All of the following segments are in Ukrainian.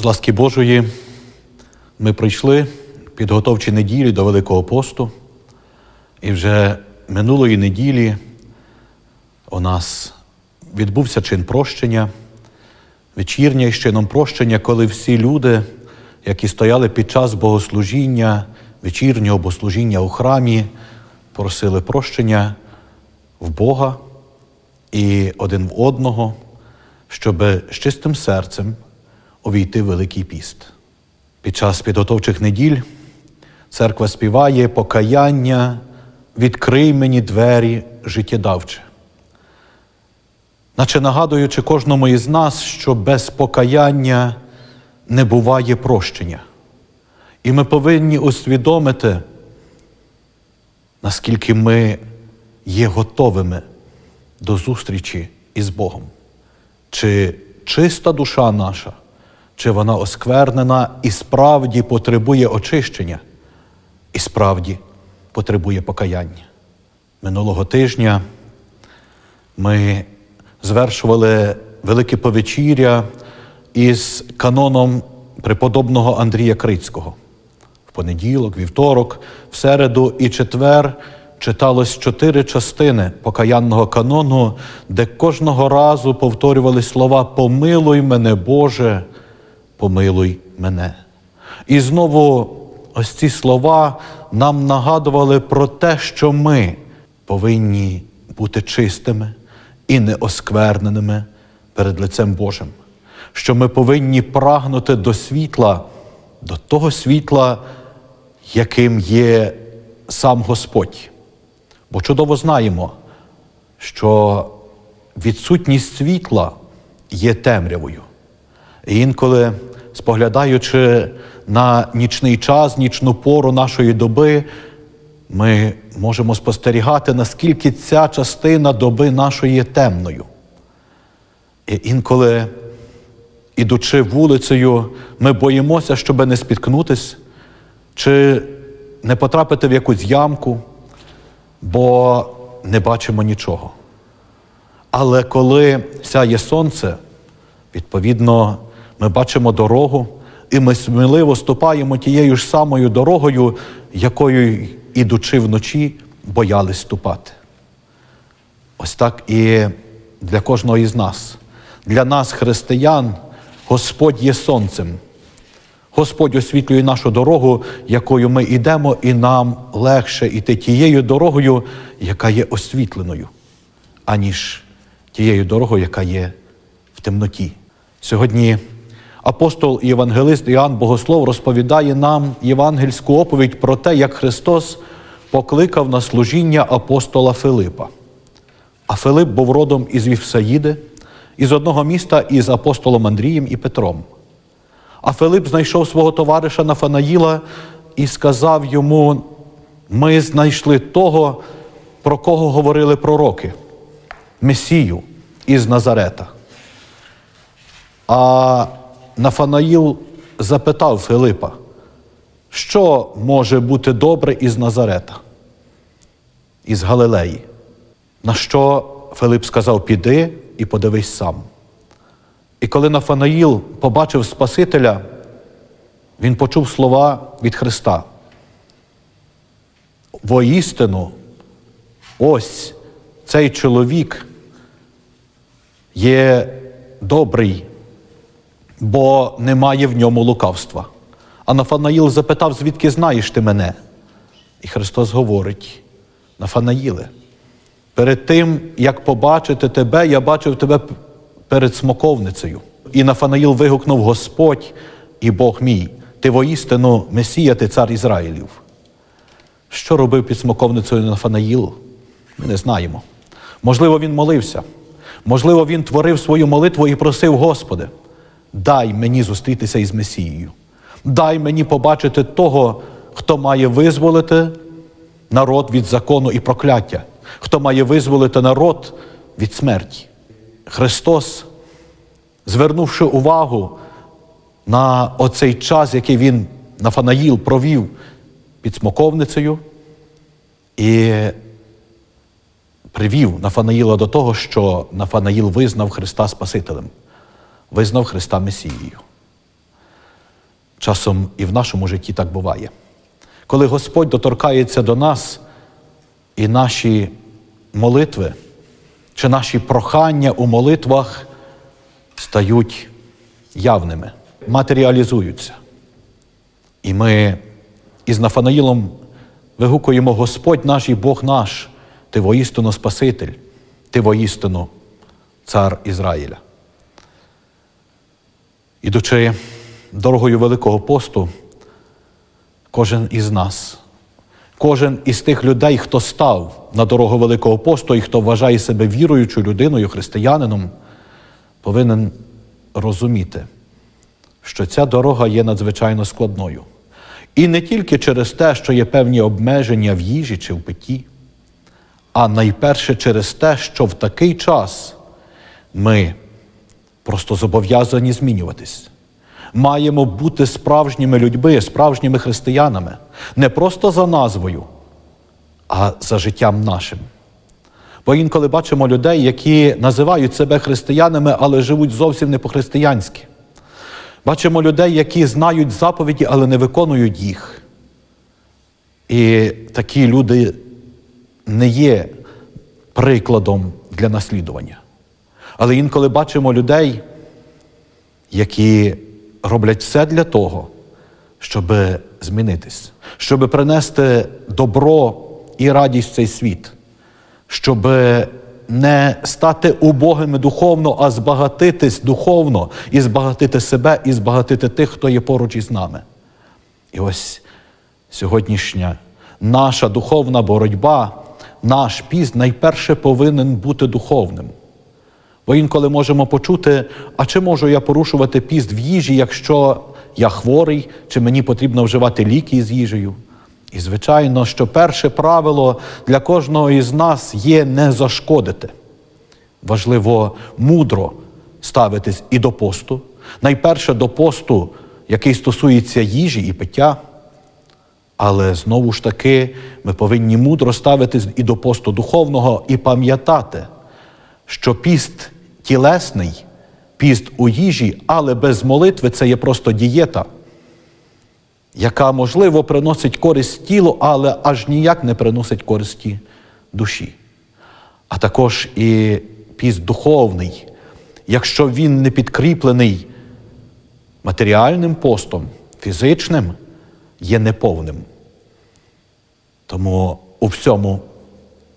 З ласки Божої ми прийшли підготовчі неділі до Великого посту, і вже минулої неділі у нас відбувся чин прощення, вечірня із чином прощення, коли всі люди, які стояли під час богослужіння, вечірнього богослужіння у храмі, просили прощення в Бога і один в одного, щоб з чистим серцем увійти в Великий піст. Під час підготовчих неділь церква співає покаяння, відкрий мені двері життєдавче. Наче нагадуючи кожному із нас, що без покаяння не буває прощення. І ми повинні усвідомити, наскільки ми є готовими до зустрічі із Богом. Чи чиста душа наша, чи вона осквернена і справді потребує очищення, і справді потребує покаяння. Минулого тижня ми звершували велике повечіря із каноном преподобного Андрія Крицького. В понеділок, вівторок, в середу і четвер читалось чотири частини покаянного канону, де кожного разу повторювали слова Помилуй мене, Боже, помилуй мене. І знову ось ці слова нам нагадували про те, що ми повинні бути чистими і неоскверненими перед лицем Божим, що ми повинні прагнути до світла, до того світла, яким є сам Господь. Бо чудово знаємо, що відсутність світла є темрявою. І інколи, споглядаючи на нічний час, нічну пору нашої доби, ми можемо спостерігати, наскільки ця частина доби нашої є темною. І інколи, ідучи вулицею, ми боїмося, щоб не спіткнутись, чи не потрапити в якусь ямку, бо не бачимо нічого. Але коли сяє сонце, відповідно, ми бачимо дорогу, і ми сміливо ступаємо тією ж самою дорогою, якою, ідучи вночі, боялись ступати. Ось так і для кожного із нас. Для нас, християн, Господь є сонцем. Господь освітлює нашу дорогу, якою ми йдемо, і нам легше йти тією дорогою, яка є освітленою, аніж тією дорогою, яка є в темноті. Сьогодні апостол і євангелист Іоанн Богослов розповідає нам євангельську оповідь про те, як Христос покликав на служіння апостола Филипа. А Филип був родом із Вівсаїди, із одного міста із апостолом Андрієм і Петром. А Филип знайшов свого товариша Нафанаїла і сказав йому: ми знайшли того, про кого говорили пророки, Месію із Назарета. А Нафанаїл запитав Филипа, що може бути добре із Назарета, із Галилеї? На що Филип сказав: Піди і подивись сам. І коли Нафанаїл побачив Спасителя, він почув слова від Христа. Воістину, ось цей чоловік є добрий, бо немає в ньому лукавства. А Нафанаїл запитав, звідки знаєш ти мене? І Христос говорить: Нафанаїле, перед тим, як побачити тебе, я бачив тебе перед смоковницею. І Нафанаїл вигукнув Господь і Бог мій, ти воістину Месія, ти цар Ізраїлів. Що робив під смоковницею Нафанаїл? Ми не знаємо. Можливо, він молився. Можливо, він творив свою молитву і просив Господи, дай мені зустрітися із Месією. Дай мені побачити того, хто має визволити народ від закону і прокляття, хто має визволити народ від смерті. Христос, звернувши увагу на оцей час, який він Нафанаїл провів під смоковницею, і привів Нафанаїла до того, що Нафанаїл визнав Христа Спасителем, визнав Христа Месією. Часом і в нашому житті так буває. Коли Господь доторкається до нас, і наші молитви чи наші прохання у молитвах стають явними, матеріалізуються. І ми із Нафанаїлом вигукуємо Господь наш і Бог наш, Ти воістину Спаситель, Ти воістину цар Ізраїля. Ідучи дорогою Великого посту, кожен із нас, кожен із тих людей, хто став на дорогу Великого посту і хто вважає себе віруючою людиною, християнином, повинен розуміти, що ця дорога є надзвичайно складною. І не тільки через те, що є певні обмеження в їжі чи в питті, а найперше через те, що в такий час ми просто зобов'язані змінюватись. Маємо бути справжніми людьми, справжніми християнами, не просто за назвою, а за життям нашим. Бо інколи бачимо людей, які називають себе християнами, але живуть зовсім не по-християнськи. Бачимо людей, які знають заповіді, але не виконують їх. І такі люди не є прикладом для наслідування. Але інколи бачимо людей, які роблять все для того, щоб змінитись, щоб принести добро і радість в цей світ, щоб не стати убогими духовно, а збагатитись духовно і збагатити себе, і збагатити тих, хто є поруч із нами. І ось сьогоднішня наша духовна боротьба, наш піст найперше повинен бути духовним. Бо інколи можемо почути, а чи можу я порушувати піст в їжі, якщо я хворий, чи мені потрібно вживати ліки з їжею? І, звичайно, що перше правило для кожного із нас є не зашкодити. Важливо мудро ставитись і до посту. Найперше до посту, який стосується їжі і пиття. Але знову ж таки ми повинні мудро ставитись і до посту духовного і пам'ятати, що піст тілесний, піст у їжі, але без молитви це є просто дієта, яка, можливо, приносить користь тілу, але аж ніяк не приносить користі душі. А також і піст духовний, якщо він не підкріплений матеріальним постом, фізичним, є неповним. Тому у всьому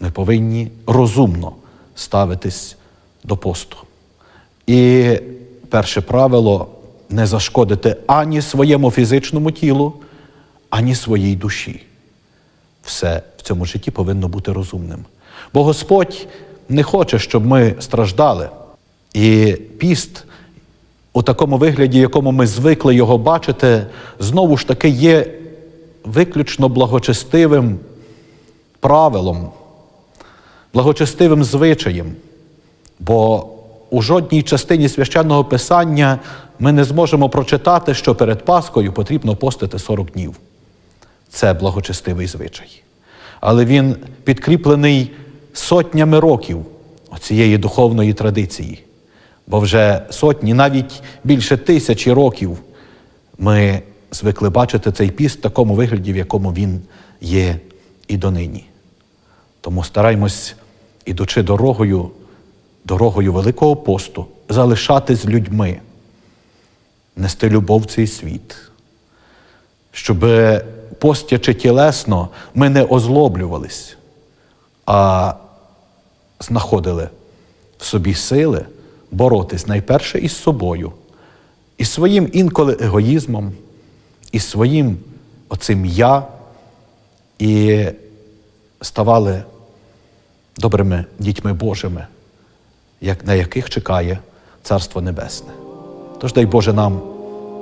ми повинні розумно ставитись до посту. І перше правило не зашкодити ані своєму фізичному тілу, ані своїй душі. Все в цьому житті повинно бути розумним. Бо Господь не хоче, щоб ми страждали. І піст у такому вигляді, якому ми звикли його бачити, знову ж таки є виключно благочестивим правилом, благочестивим звичаєм. Бо у жодній частині священного писання ми не зможемо прочитати, що перед Паскою потрібно постити 40 днів. Це благочестивий звичай. Але він підкріплений сотнями років цієї духовної традиції. Бо вже сотні, навіть більше тисячі років ми звикли бачити цей піст в такому вигляді, в якому він є і донині. Тому стараймось, ідучи дорогою, дорогою Великого посту, залишатись людьми, нести любов цей світ, щоб постячи тілесно, ми не озлоблювались, а знаходили в собі сили боротись найперше із собою, із своїм інколи егоїзмом, із своїм оцим я, і ставали добрими дітьми Божими, на яких чекає Царство Небесне. Тож дай Боже нам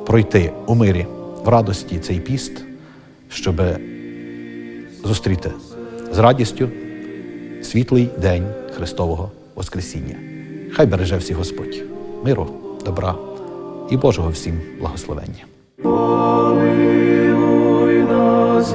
пройти у мирі, в радості цей піст, щоб зустріти з радістю світлий день Христового Воскресіння. Хай береже всіх Господь, миру, добра і Божого всім благословення. Помилуй нас,